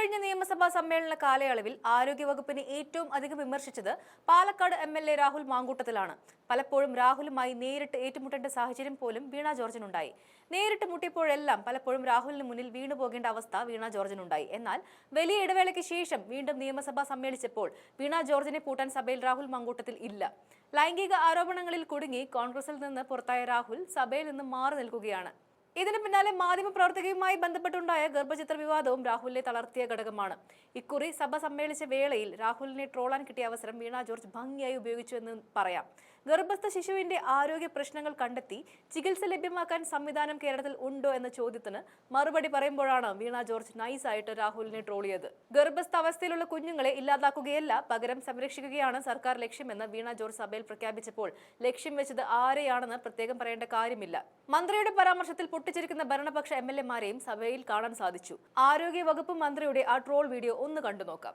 കഴിഞ്ഞ നിയമസഭാ സമ്മേളന കാലയളവിൽ ആരോഗ്യവകുപ്പിനെ ഏറ്റവും അധികം വിമർശിച്ചത് Palakkad M L A Rahul മാങ്കൂട്ടത്തിലാണ്. പലപ്പോഴും രാഹുലുമായി നേരിട്ട് ഏറ്റുമുട്ടേണ്ട സാഹചര്യം പോലും വീണ ജോർജിനുണ്ടായി. നേരിട്ട് മുട്ടിയപ്പോഴെല്ലാം പലപ്പോഴും രാഹുലിന് മുന്നിൽ വീണുപോകേണ്ട അവസ്ഥ വീണ ജോർജിനുണ്ടായി. എന്നാൽ വലിയ ഇടവേളയ്ക്ക് ശേഷം വീണ്ടും നിയമസഭ സമ്മേളിച്ചപ്പോൾ വീണ ജോർജിനെ പൂട്ടാൻ സഭയിൽ രാഹുൽ മാങ്കൂട്ടത്തിൽ ഇല്ല. ലൈംഗിക ആരോപണങ്ങളിൽ കുടുങ്ങി കോൺഗ്രസിൽ നിന്ന് പുറത്തായ രാഹുൽ സഭയിൽ നിന്ന് മാറി നിൽക്കുകയാണ്. ഇതിന് പിന്നാലെ മാധ്യമപ്രവർത്തകയുമായി ബന്ധപ്പെട്ടുണ്ടായ ഗർഭചിത്ര വിവാദവും രാഹുലിനെ തളർത്തിയ ഘടകമാണ്. ഇക്കുറി സഭ സമ്മേളിച്ച വേളയിൽ രാഹുലിനെ ട്രോളാൻ കിട്ടിയ അവസരം വീണ ജോർജ് ഭംഗിയായി ഉപയോഗിച്ചു എന്ന് പറയാം. ഗർഭസ്ഥ ശിശുവിന്റെ ആരോഗ്യ പ്രശ്നങ്ങൾ കണ്ടെത്തി ചികിത്സ ലഭ്യമാക്കാൻ സംവിധാനം കേരളത്തിൽ ഉണ്ടോ എന്ന ചോദ്യത്തിന് മറുപടി പറയുമ്പോഴാണ് വീണ ജോർജ് നൈസായിട്ട് രാഹുലിനെ ട്രോളിയത് ഗർഭസ്ഥ അവസ്ഥയിലുള്ള കുഞ്ഞുങ്ങളെ ഇല്ലാതാക്കുകയല്ല പകരം സംരക്ഷിക്കുകയാണ് സർക്കാർ ലക്ഷ്യമെന്ന് വീണ ജോർജ് സഭയിൽ പ്രഖ്യാപിച്ചപ്പോൾ ലക്ഷ്യം വെച്ചത് ആരെയാണെന്ന് പ്രത്യേകം പറയേണ്ട കാര്യമില്ല. മന്ത്രിയുടെ പരാമർശത്തിൽ പൊട്ടിച്ചിരിക്കുന്ന ഭരണപക്ഷ എം എൽ എമാരെയും സഭയിൽ കാണാൻ സാധിച്ചു. ആരോഗ്യ വകുപ്പ് മന്ത്രിയുടെ ആ ട്രോൾ വീഡിയോ ഒന്ന് കണ്ടു നോക്കാം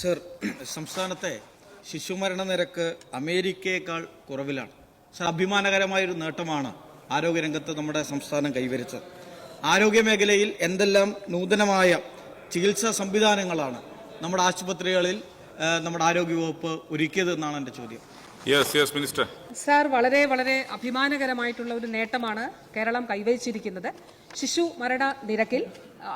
സർ സംസ്ഥാനത്തെ ശിശുമരണ നിരക്ക് അമേരിക്കയേക്കാൾ കുറവിലാണ്. സർ അഭിമാനകരമായൊരു നേട്ടമാണ് ആരോഗ്യരംഗത്ത് നമ്മുടെ സംസ്ഥാനം കൈവരിച്ചത്. ആരോഗ്യ മേഖലയിൽ എന്തെല്ലാം നൂതനമായ ചികിത്സാ സംവിധാനങ്ങളാണ് നമ്മുടെ ആശുപത്രികളിൽ നമ്മുടെ ആരോഗ്യവകുപ്പ് ഒരുക്കിയത് എന്നാണ് എന്റെ ചോദ്യം. യെസ് യെസ് മിനിസ്റ്റർ സാർ വളരെ വളരെ അഭിമാനകരമായിട്ടുള്ള ഒരു നേട്ടമാണ് കേരളം കൈവരിച്ചിരിക്കുന്നത്. ശിശു മരണ നിരക്കിൽ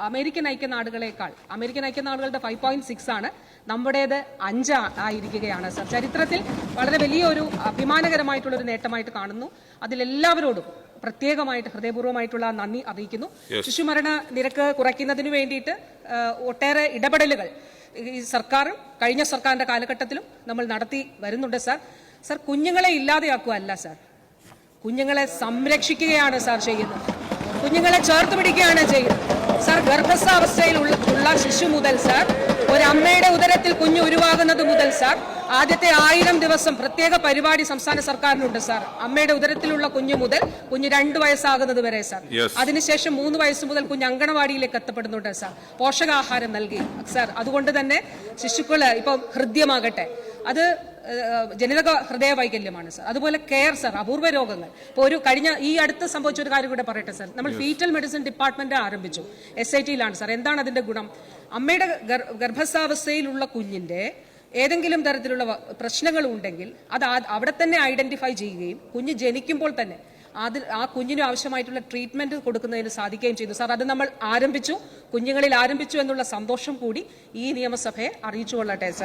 അമേരിക്കൻ ഐക്യനാടുകളേക്കാൾ അമേരിക്കൻ ഐക്യനാടുകളുടെ ഫൈവ് പോയിന്റ് സിക്സ് ആണ് നമ്മുടേത് അഞ്ച് ആയിരിക്കുകയാണ്. സർ ചരിത്രത്തിൽ വളരെ വലിയൊരു അഭിമാനകരമായിട്ടുള്ള ഒരു നേട്ടമായിട്ട് കാണുന്നു. അതിലെല്ലാവരോടും പ്രത്യേകമായിട്ട് ഹൃദയപൂർവമായിട്ടുള്ള നന്ദി അറിയിക്കുന്നു. ശിശുമരണ നിരക്ക് കുറയ്ക്കുന്നതിന് വേണ്ടിയിട്ട് ഒട്ടേറെ ഇടപെടലുകൾ ഈ സർക്കാരും കഴിഞ്ഞ സർക്കാരിന്റെ കാലഘട്ടത്തിലും നമ്മൾ നടത്തി വരുന്നുണ്ട് സർ. സർ കുഞ്ഞുങ്ങളെ ഇല്ലാതെയാക്കുകയല്ല സർ. കുഞ്ഞുങ്ങളെ സംരക്ഷിക്കുകയാണ് സർ ചെയ്യുന്നത്. കുഞ്ഞുങ്ങളെ ചേർത്ത് പിടിക്കുകയാണ് ചെയ്യുന്നത്. സാർ ഗർഭസ്ഥാവസ്ഥയിലുള്ള ഉള്ള ശിശു മുതൽ സർ ഒരു അമ്മയുടെ ഉദരത്തിൽ കുഞ്ഞ് ഉരുവാകുന്നത് മുതൽ സർ ആദ്യത്തെ ആയിരം ദിവസം പ്രത്യേക പരിപാടി സംസ്ഥാന സർക്കാരിനുണ്ട് സാർ. അമ്മയുടെ ഉദരത്തിലുള്ള കുഞ്ഞു മുതൽ കുഞ്ഞ് രണ്ട് വയസ്സാകുന്നത് വരെ സാർ. അതിനുശേഷം മൂന്ന് വയസ്സ് മുതൽ കുഞ്ഞ് അങ്കണവാടിയിലേക്ക് എത്തപ്പെടുന്നുണ്ട് സാർ. പോഷകാഹാരം നൽകി. സാർ അതുകൊണ്ട് തന്നെ ശിശുക്കൾ ഇപ്പം ഹൃദ്യമാകട്ടെ. അത് ജനിതക ഹൃദയ വൈകല്യമാണ് സർ. അതുപോലെ കെയർ സർ അപൂർവ രോഗങ്ങൾ. ഇപ്പോൾ ഒരു കഴിഞ്ഞ ഈ അടുത്ത് സംഭവിച്ച ഒരു കാര്യം കൂടെ പറയട്ടെ സർ. നമ്മൾ ഫീറ്റൽ മെഡിസിൻ ഡിപ്പാർട്ട്മെന്റ് ആരംഭിച്ചു എസ് ഐ ടിയിലാണ് സർ. എന്താണ് അതിന്റെ ഗുണം? അമ്മയുടെ ഗർ- ഗർഭസ്ഥാവസ്ഥയിലുള്ള കുഞ്ഞിന്റെ ഏതെങ്കിലും തരത്തിലുള്ള പ്രശ്നങ്ങൾ ഉണ്ടെങ്കിൽ അത് അവിടെ തന്നെ ഐഡന്റിഫൈ ചെയ്യുകയും കുഞ്ഞ് ജനിക്കുമ്പോൾ തന്നെ അത് ആ കുഞ്ഞിന് ആവശ്യമായിട്ടുള്ള ട്രീറ്റ്മെന്റ് കൊടുക്കുന്നതിന് സാധിക്കുകയും ചെയ്തു. സാർ അത് നമ്മൾ ആരംഭിച്ചു കുഞ്ഞുങ്ങളിൽ ആരംഭിച്ചു എന്നുള്ള സന്തോഷം കൂടി ഈ നിയമസഭയെ അറിയിച്ചു കൊള്ളട്ടെ സാർ.